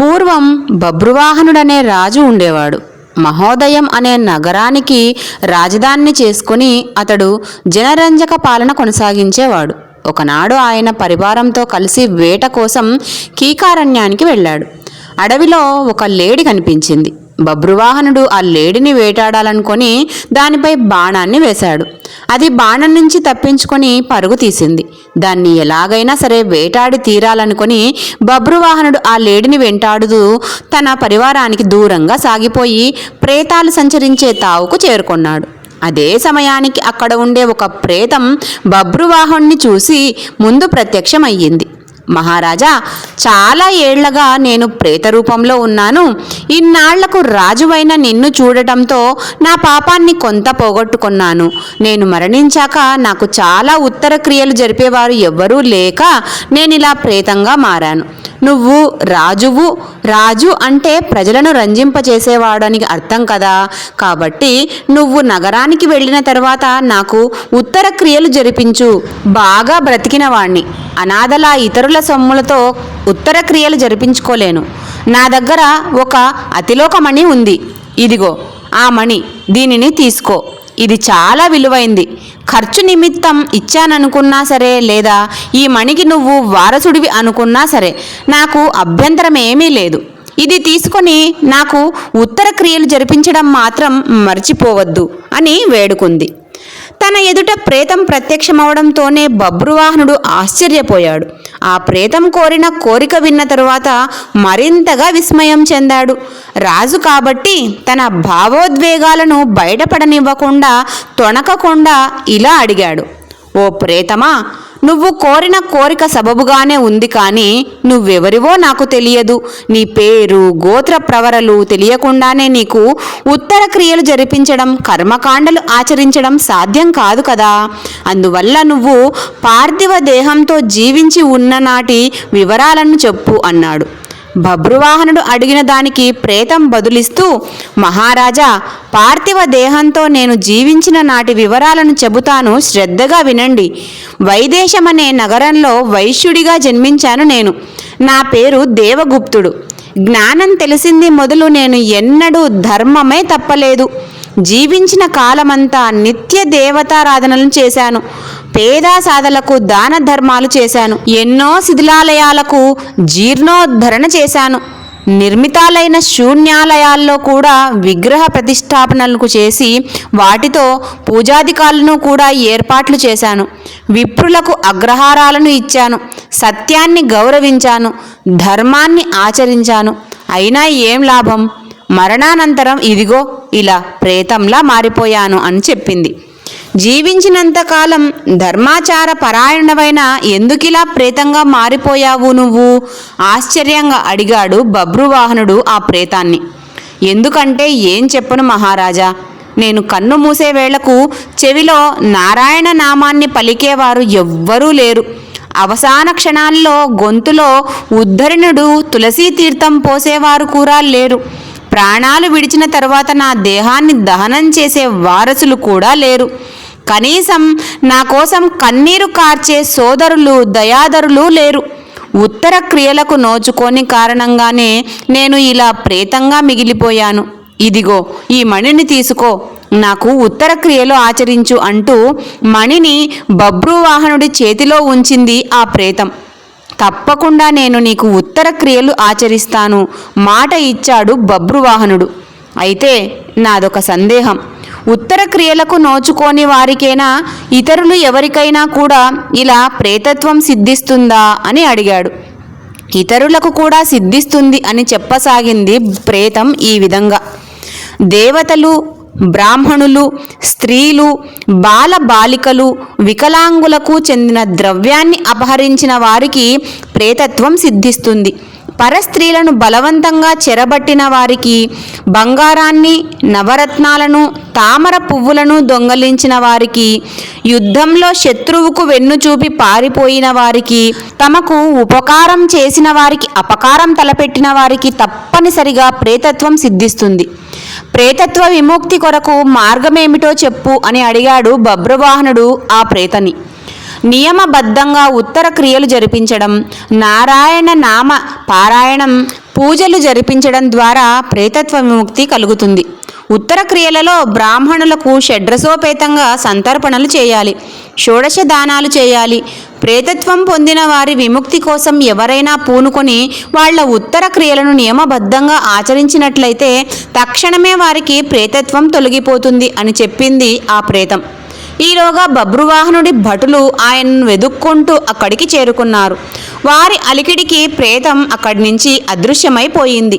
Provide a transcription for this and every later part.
పూర్వం బభ్రువాహనుడనే రాజు ఉండేవాడు. మహోదయం అనే నగరానికి రాజధానిని చేసుకుని అతడు జనరంజక పాలన కొనసాగించేవాడు. ఒకనాడు ఆయన పరివారంతో కలిసి వేట కోసం కీకారణ్యానికి వెళ్ళాడు. అడవిలో ఒక లేడి కనిపించింది. బభ్రువాహనుడు ఆ లేడిని వేటాడాలనుకొని దానిపై బాణాన్ని వేశాడు. అది బాణం నుంచి తప్పించుకొని పరుగు తీసింది. దాన్ని ఎలాగైనా సరే వేటాడి తీరాలనుకొని బభ్రువాహనుడు ఆ లేడిని వెంటాడుతూ తన పరివారానికి దూరంగా సాగిపోయి ప్రేతాలు సంచరించే తావుకు చేరుకున్నాడు. అదే సమయానికి అక్కడ ఉండే ఒక ప్రేతం బభ్రువాహుణ్ణి చూసి ముందు ప్రత్యక్షమయ్యింది. మహారాజా చాలా ఏళ్ళగా నేను ప్రేత రూపంలో ఉన్నాను. ఇన్నాళ్ళకు రాజువైన నిన్ను చూడటంతో నా పాపాన్ని కొంత పోగొట్టుకున్నాను. నేను మరణించాక నాకు చాలా ఉత్తర క్రియలు జరిపేవారు ఎవ్వరూ లేక నేను ఇలా ప్రేతంగా మారాను. నువ్వు రాజువు రాజు అంటే ప్రజలను రంజింపచేసేవాడని అర్థం కదా? కాబట్టి నువ్వు నగరానికి వెళ్ళిన తర్వాత నాకు ఉత్తర క్రియలు జరిపించు. బాగా బ్రతికిన వాణ్ణి. అనాథలా ఇతరులు సొమ్ములతో ఉత్తర క్రియలు జరిపించుకోలేను. నా దగ్గర ఒక అతిలోకమణి ఉంది. ఇదిగో ఆ మణి దీనిని తీసుకో. ఇది చాలా విలువైంది. ఖర్చు నిమిత్తం ఇచ్చాననుకున్నా సరే లేదా ఈ మణికి నువ్వు వారసుడివి అనుకున్నా సరే నాకు అభ్యంతరం ఏమీ లేదు. ఇది తీసుకొని నాకు ఉత్తర క్రియలు జరిపించడం మాత్రం మర్చిపోవద్దు అని వేడుకుంది. తన ఎదుట ప్రేతం ప్రత్యక్షమవడంతోనే బబ్రువాహనుడు ఆశ్చర్యపోయాడు. ఆ ప్రేతం కోరిన కోరిక విన్న తరువాత మరింతగా విస్మయం చెందాడు. రాజు కాబట్టి తన భావోద్వేగాలను బయటపడనివ్వకుండా తొణకకుండా ఇలా అడిగాడు. ఓ ప్రేతమా నువ్వు కోరిన కోరిక సబబుగానే ఉంది కానీ నువ్వెవరివో నాకు తెలియదు. నీ పేరు గోత్ర ప్రవరలు తెలియకుండానే నీకు ఉత్తర క్రియలు జరిపించడం కర్మకాండలు ఆచరించడం సాధ్యం కాదు కదా. అందువల్ల నువ్వు పార్థివ దేహంతో జీవించి ఉన్న నాటి వివరాలను చెప్పు అన్నాడు. బభ్రువాహనుడు అడిగిన దానికి ప్రేతం బదులిస్తూ మహారాజా పార్థివ దేహంతో నేను జీవించిన నాటి వివరాలను చెబుతాను శ్రద్ధగా వినండి. వైదేశమనే నగరంలో వైశ్యుడిగా జన్మించాను నేను. నా పేరు దేవగుప్తుడు. జ్ఞానం తెలిసింది మొదలు నేను ఎన్నడూ ధర్మమే తప్పలేదు. జీవించిన కాలమంతా నిత్య దేవతారాధనలు చేశాను. పేదా సాధలకు దాన ధర్మాలు చేశాను. ఎన్నో శిథిలాలయాలకు జీర్ణోద్ధరణ చేశాను. నిర్మితాలైన శూన్యాలయాల్లో కూడా విగ్రహ ప్రతిష్టాపనలకు చేసి వాటితో పూజాధికారులను కూడా ఏర్పాట్లు చేశాను. విప్రులకు అగ్రహారాలను ఇచ్చాను. సత్యాన్ని గౌరవించాను. ధర్మాన్ని ఆచరించాను. అయినా ఏం లాభం? మరణానంతరం ఇదిగో ఇలా ప్రేతంలా మారిపోయాను అని చెప్పింది. జీవించినంతకాలం ధర్మాచార పరాయణమైన ఎందుకిలా ప్రేతంగా మారిపోయావు నువ్వు? ఆశ్చర్యంగా అడిగాడు బబ్రువాహనుడు ఆ ప్రేతాన్ని. ఎందుకంటే ఏం చెప్పను మహారాజా? నేను కన్ను మూసే వేళకు చెవిలో నారాయణ నామాన్ని పలికేవారు ఎవ్వరూ లేరు. అవసాన క్షణాల్లో గొంతులో ఉద్ధరణుడు తులసీ తీర్థం పోసేవారు కూడా లేరు. ప్రాణాలు విడిచిన తర్వాత నా దేహాన్ని దహనం చేసే వారసులు కూడా లేరు. కనీసం నా కోసం కన్నీరు కార్చే సోదరులు దయాదరులు లేరు. ఉత్తర క్రియలకు నోచుకోని కారణంగానే నేను ఇలా ప్రేతంగా మిగిలిపోయాను. ఇదిగో ఈ మణిని తీసుకో. నాకు ఉత్తర క్రియలు ఆచరించు అంటూ మణిని బబ్రువాహనుడి చేతిలో ఉంచింది ఆ ప్రేతం. తప్పకుండా నేను నీకు ఉత్తర క్రియలు ఆచరిస్తాను మాట ఇచ్చాడు బబ్రువాహనుడు అయితే నాదొక సందేహం. ఉత్తర క్రియలకు నోచుకోని వారికైనా? ఇతరులు ఎవరికైనా కూడా ఇలా ప్రేతత్వం సిద్ధిస్తుందా అని అడిగాడు. ఇతరులకు కూడా సిద్ధిస్తుంది అని చెప్పసాగింది ప్రేతం ఈ విధంగా. దేవతలు బ్రాహ్మణులు స్త్రీలు బాల బాలికలు వికలాంగులకు చెందిన ద్రవ్యాన్ని అపహరించిన వారికి ప్రేతత్వం సిద్ధిస్తుంది. పరస్త్రీలను బలవంతంగా చెరబట్టిన వారికి బంగారాన్ని నవరత్నాలను తామర పువ్వులను దొంగలించిన వారికి యుద్ధంలో శత్రువుకు వెన్ను చూపి పారిపోయిన వారికి తమకు ఉపకారం చేసిన వారికి అపకారం తలపెట్టిన వారికి తప్పనిసరిగా ప్రేతత్వం సిద్ధిస్తుంది. ప్రేతత్వ విముక్తి కొరకు మార్గమేమిటో చెప్పు అని అడిగాడు బబ్రవాహనుడు ఆ ప్రేతని. నియమబద్ధంగా ఉత్తర క్రియలు జరిపించడం నారాయణ నామ పారాయణం పూజలు జరిపించడం ద్వారా ప్రేతత్వ విముక్తి కలుగుతుంది. ఉత్తర క్రియలలో బ్రాహ్మణులకు షడ్రసోపేతంగా సంతర్పణలు చేయాలి షోడశ దానాలు చేయాలి. ప్రేతత్వం పొందిన వారి విముక్తి కోసం ఎవరైనా పూనుకొని వాళ్ళ ఉత్తర క్రియలను నియమబద్ధంగా ఆచరించినట్లయితే తక్షణమే వారికి ప్రేతత్వం తొలగిపోతుంది అని చెప్పింది ఆ ప్రేతం. ఈలోగా బబ్రువాహనుడి భటులు ఆయనను వెదుక్కుంటూ అక్కడికి చేరుకున్నారు. వారి అలికిడికి ప్రేతం అక్కడి నుంచి అదృశ్యమైపోయింది.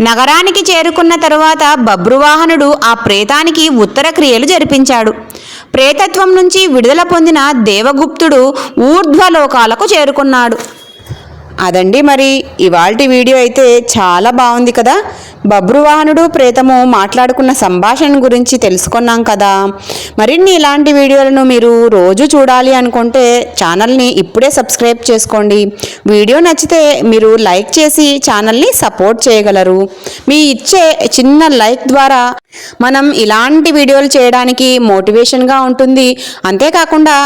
నగరానికి చేరుకున్న తరువాత బబ్రువాహనుడు ఆ ప్రేతానికి ఉత్తర క్రియలు జరిపించాడు. ప్రేతత్వం నుంచి విడుదల పొందిన దేవగుప్తుడు ఊర్ధ్వలోకాలకు చేరుకున్నాడు. అదండి మరి ఇవాల్టి వీడియో అయితే చాలా బాగుంది కదా. బబ్రువాహనుడు ప్రేతము మాట్లాడుకున్న సంభాషణ గురించి తెలుసుకున్నాం కదా. మరిన్ని ఇలాంటి వీడియోలను మీరు రోజు చూడాలి అనుకుంటే ఛానల్ని ఇప్పుడే సబ్స్క్రైబ్ చేసుకోండి. వీడియో నచ్చితే మీరు లైక్ చేసి ఛానల్ని సపోర్ట్ చేయగలరు. మీ ఇచ్చే చిన్న లైక్ ద్వారా మనం ఇలాంటి వీడియోలు చేయడానికి మోటివేషన్గా ఉంటుంది. అంతేకాకుండా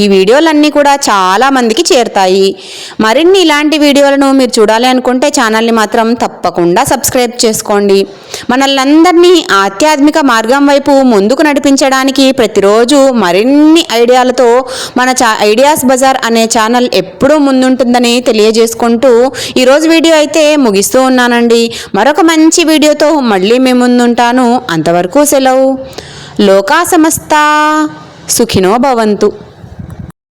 ఈ వీడియోలన్నీ కూడా చాలా మందికి చేరుతాయి. మరిన్ని ఇలాంటి వీడియోలను మీరు చూడాలి అనుకుంటే ఛానల్ని మాత్రం తప్పకుండా సబ్స్క్రైబ్ చేసుకోండి. మనల్నందరినీ ఆధ్యాత్మిక మార్గం వైపు ముందుకు నడిపించడానికి ప్రతిరోజు మరిన్ని ఐడియాలతో మన చా ఐడియాస్ బజార్ అనే ఛానల్ ఎప్పుడూ ముందుంటుందని తెలియజేసుకుంటూ ఈరోజు వీడియో అయితే ముగిస్తూ ఉన్నానండి. మరొక మంచి వీడియోతో మళ్ళీ మేము ముందుంటాను. అంతవరకు సెలవు. లోకా సమస్త. సుఖినో భవంతు.